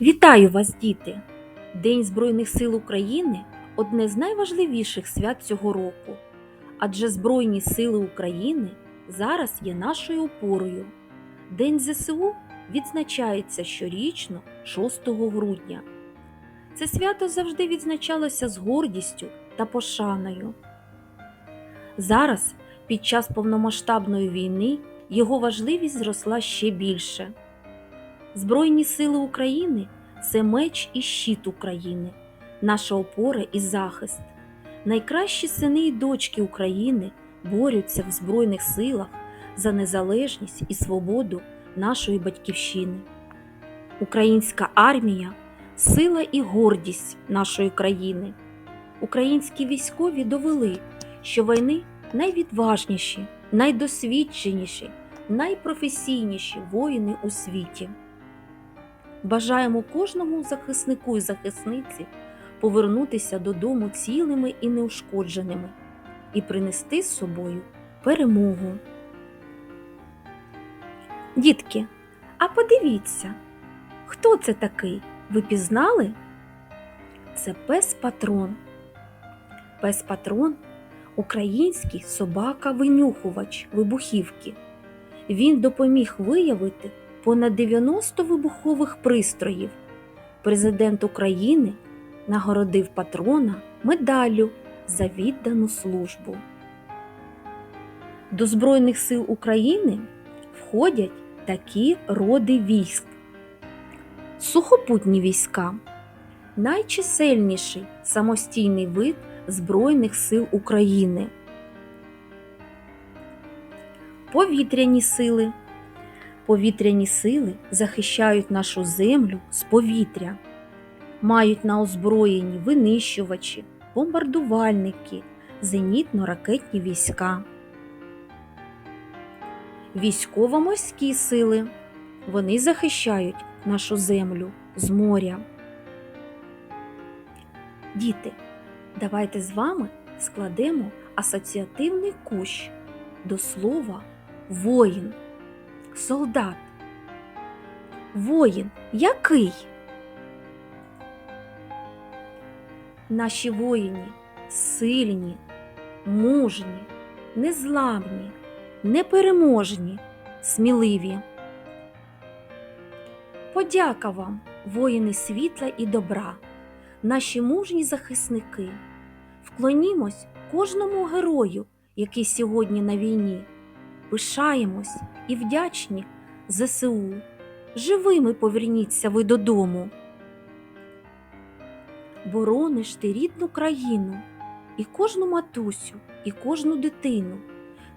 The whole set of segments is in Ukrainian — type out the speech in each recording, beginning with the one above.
Вітаю вас, діти! День Збройних сил України одне з найважливіших свят цього року. Адже Збройні сили України зараз є нашою опорою. День ЗСУ відзначається щорічно 6 грудня. Це свято завжди відзначалося з гордістю та пошаною. Зараз, під час повномасштабної війни, його важливість зросла ще більше. Збройні сили України це меч і щит України, наша опора і захист. Найкращі сини і дочки України борються в Збройних силах за незалежність і свободу нашої батьківщини. Українська армія сила і гордість нашої країни. Українські військові довели, що війни найвідважніші, найдосвідченіші, найпрофесійніші воїни у світі. Бажаємо кожному захиснику і захисниці повернутися додому цілими і неушкодженими і принести з собою перемогу. Дітки, а подивіться, хто це такий? Ви пізнали? Це пес патрон. Пес патрон український собака-винюхувач вибухівки. Він допоміг виявити понад 90 вибухових пристроїв. Президент України нагородив патрона медаллю за віддану службу. До Збройних сил України входять такі роди військ. Сухопутні війська найчисельніший самостійний вид Збройних сил України. Повітряні сили Повітряні сили захищають нашу землю з повітря, мають на озброєнні винищувачі, бомбардувальники, зенітно-ракетні війська. Військово-морські сили. Вони захищають нашу землю з моря. Діти, давайте з вами складемо асоціативний кущ до слова воїн солдат. Воїн який? Наші воїни сильні, мужні, незламні, непереможні, сміливі. Подяка вам, воїни світла і добра, наші мужні захисники. Вклонімось кожному герою, який сьогодні на війні. Пишаємось і вдячні ЗСУ. Живими поверніться ви додому. Борониш ти рідну країну, і кожну матусю, і кожну дитину.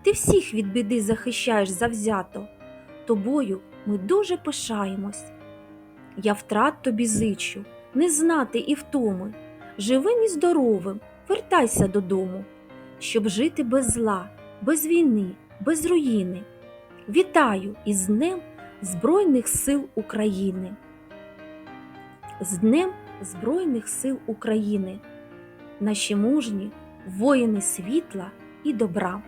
Ти всіх від біди захищаєш завзято. Тобою ми дуже пишаємось. Я втрат тобі зичу, не знати і втоми. Живим і здоровим, вертайся додому, щоб жити без зла, без війни, без руїни. Вітаю із Днем Збройних сил України. З Днем Збройних сил України. Наші мужні воїни світла і добра.